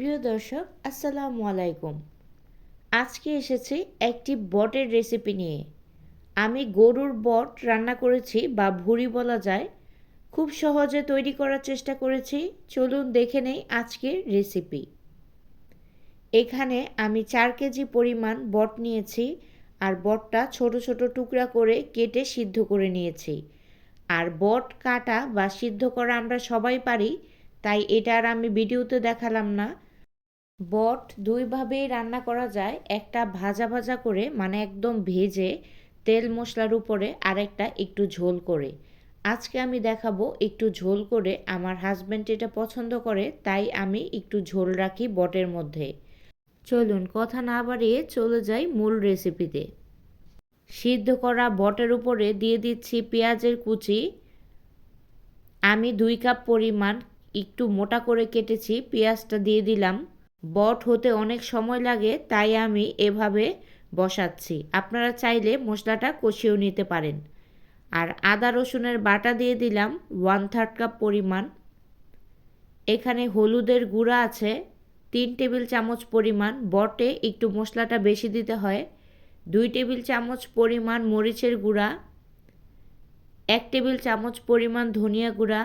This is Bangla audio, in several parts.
প্রিয় দর্শক, আসসালামু আলাইকুম। আজকে এসেছি একটি বটের রেসিপি নিয়ে। আমি গরুর বট রান্না করেছি বা ভুড়ি বলা যায়। খুব সহজে তৈরি করার চেষ্টা করেছি। চলুন দেখে নেই আজকের রেসিপি। এখানে আমি চার কেজি পরিমাণ বট নিয়েছি আর বটটা ছোট ছোট টুকরা করে কেটে সিদ্ধ করে নিয়েছি। আর বট কাটা বা সিদ্ধ করা আমরা সবাই পারি, তাই এটা আর আমি ভিডিওতে দেখালাম না। বট দুইভাবেই রান্না করা যায়, একটা ভাজা ভাজা করে মানে একদম ভেজে, তেল মশলার উপরে, আরেকটা একটু ঝোল করে। আজকে আমি দেখাবো একটু ঝোল করে আমার হাজব্যান্ড এটা পছন্দ করে, তাই আমি একটু ঝোল রাখি বটের মধ্যে। চলুন কথা না বাড়িয়ে চলে যাই মূল রেসিপিতে সিদ্ধ করা বটের উপরে দিয়ে দিচ্ছি পেঁয়াজের কুচি। আমি দুই কাপ পরিমাণ একটু মোটা করে কেটেছি, পেঁয়াজটা দিয়ে দিলাম। বট হতে অনেক সময় লাগে, তাই আমি এভাবে বসাচ্ছি। আপনারা চাইলে মশলাটা কষিয়েও নিতে পারেন। আর আদা রসুনের বাটা দিয়ে দিলাম ওয়ান থার্ড কাপ পরিমাণ। এখানে হলুদের গুঁড়া আছে, তিন টেবিল চামচ পরিমাণ। বটে একটু মশলাটা বেশি দিতে হয়, দুই টেবিল চামচ পরিমাণ মরিচের গুঁড়া, এক টেবিল চামচ পরিমাণ ধনিয়া গুঁড়া,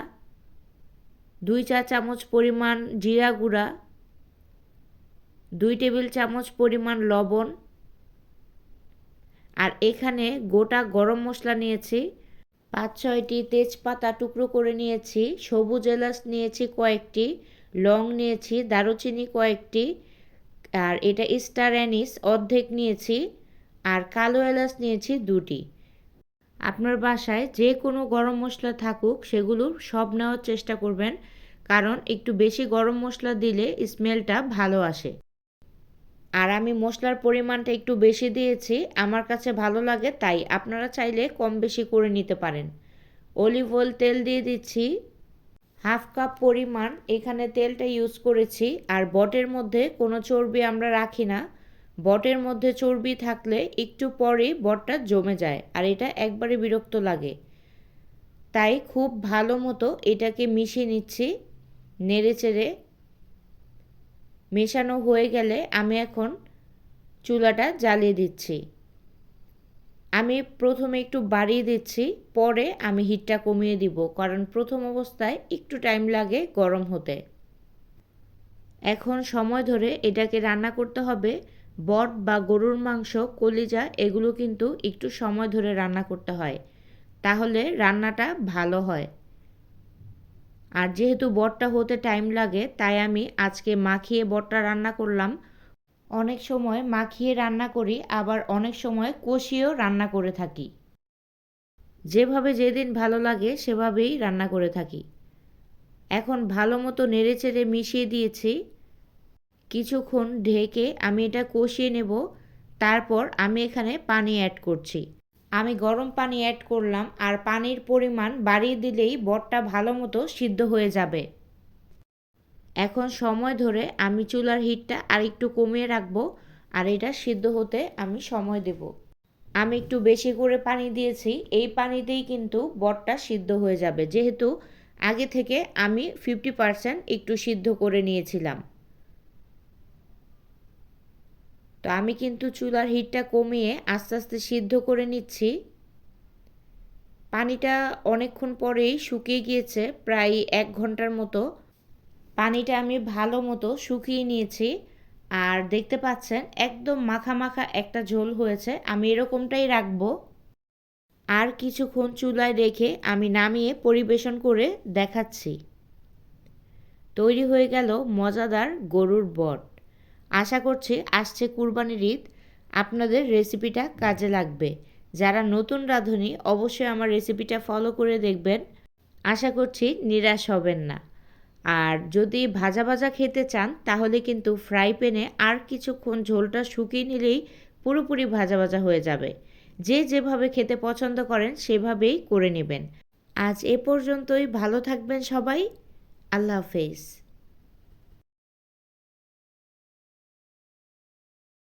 দুই চা চামচ পরিমাণ জিরা গুঁড়া দুই টেবিল চামচ পরিমাণ লবণ। আর এখানে গোটা গরম মশলা নিয়েছি। পাঁচ, ছয়টি তেজপাতা টুকরো করে নিয়েছি। সবুজ এলাচ নিয়েছি কয়েকটি। লং নিয়েছি, দারুচিনি কয়েকটি। আর এটা স্টার অ্যানিস অর্ধেক নিয়েছি। আর কালো এলাচ নিয়েছি দুটি। আপনার বাসায় যে কোনো গরম মশলা থাকুক, সেগুলো সব নেওয়ার চেষ্টা করবেন। কারণ একটু বেশি গরম মশলা দিলে স্মেলটা ভালো আসে। আর আমি মশলার পরিমাণটা একটু বেশি দিয়েছি, আমার কাছে ভালো লাগে, তাই আপনারা চাইলে কম বেশি করে নিতে পারেন। অলিভ অয়েল তেল দিয়ে দিচ্ছি, হাফ কাপ পরিমাণ, এখানে তেলটা ইউজ করেছি, আর বটের মধ্যে কোনো চর্বি আমরা রাখি না। বটের মধ্যে চর্বি থাকলে একটু পরেই বটটা জমে যায়, আর এটা একবারে বিরক্ত লাগে। তাই খুব ভালো মতো এটাকে মিশিয়ে নিচ্ছি, নেড়ে চেড়ে মেশানো হয়ে গেলে আমি এখন চুলাটা জ্বালিয়ে দিচ্ছি। আমি প্রথমে একটু বাড়িয়ে দিচ্ছি, পরে আমি হিটটা কমিয়ে দিব, কারণ প্রথম অবস্থায় একটু টাইম লাগে গরম হতে। এখন সময় ধরে এটাকে রান্না করতে হবে। বট বা গরুর মাংস, কলিজা, এগুলো কিন্তু একটু সময় ধরে রান্না করতে হয়, তাহলে রান্নাটা ভালো হয়। আর যেহেতু বটটা হতে টাইম লাগে, তাই আমি আজকে মাখিয়ে বটটা রান্না করলাম। অনেক সময় মাখিয়ে রান্না করি, আবার অনেক সময় কষিয়েও রান্না করে থাকি। যেভাবে যেদিন ভালো লাগে, সেভাবেই রান্না করে থাকি। এখন ভালো মতো নেড়ে চেড়ে মিশিয়ে দিয়েছি। কিছুক্ষণ ঢেকে আমি এটা কষিয়ে নেব। তারপর আমি এখানে পানি অ্যাড করছি। আমি গরম পানি অ্যাড করলাম আর পানির পরিমাণ বাড়িয়ে দিলেই বটটা ভালো মতো সিদ্ধ হয়ে যাবে। এখন সময় ধরে আমি চুলার হিটটা আর একটু কমিয়ে রাখব আর এটা সিদ্ধ হতে আমি সময় দেব। আমি একটু বেশি করে পানি দিয়েছি, এই পানিতেই কিন্তু বটটা সিদ্ধ হয়ে যাবে। যেহেতু আগে থেকে আমি ফিফটি পারসেন্ট একটু সিদ্ধ করে নিয়েছিলাম। তো আমি কিন্তু চুলার হিটটা কমিয়ে আস্তে আস্তে সিদ্ধ করে নিচ্ছি। পানিটা অনেকক্ষণ পরেই শুকিয়ে গিয়েছে, প্রায় এক ঘণ্টার মতো। পানিটা আমি ভালো মতো শুকিয়ে নিয়েছি। আর দেখতে পাচ্ছেন, একদম মাখা মাখা একটা ঝোল হয়েছে, আমি এরকমটাই রাখব। আর কিছুক্ষণ চুলায় রেখে আমি নামিয়ে পরিবেশন করে দেখাচ্ছি। তৈরি হয়ে গেল মজাদার গরুর বট আশা করছি আসছে কুরবানির ঈদ। আপনাদের রেসিপিটা কাজে লাগবে। যারা নতুন রাঁধুনি, অবশ্যই আমার রেসিপিটা ফলো করে দেখবেন। আশা করছি নিরাশ হবেন না। আর যদি ভাজা ভাজা খেতে চান, তাহলে কিন্তু ফ্রাই প্যানে আর কিছুক্ষণ ঝোলটা শুকিয়ে নিলেই পুরোপুরি ভাজা ভাজা হয়ে যাবে। যে যেভাবে খেতে পছন্দ করেন, সেভাবেই করে নেবেন। আজ এ পর্যন্তই। ভালো থাকবেন সবাই। আল্লাহ হাফেজ।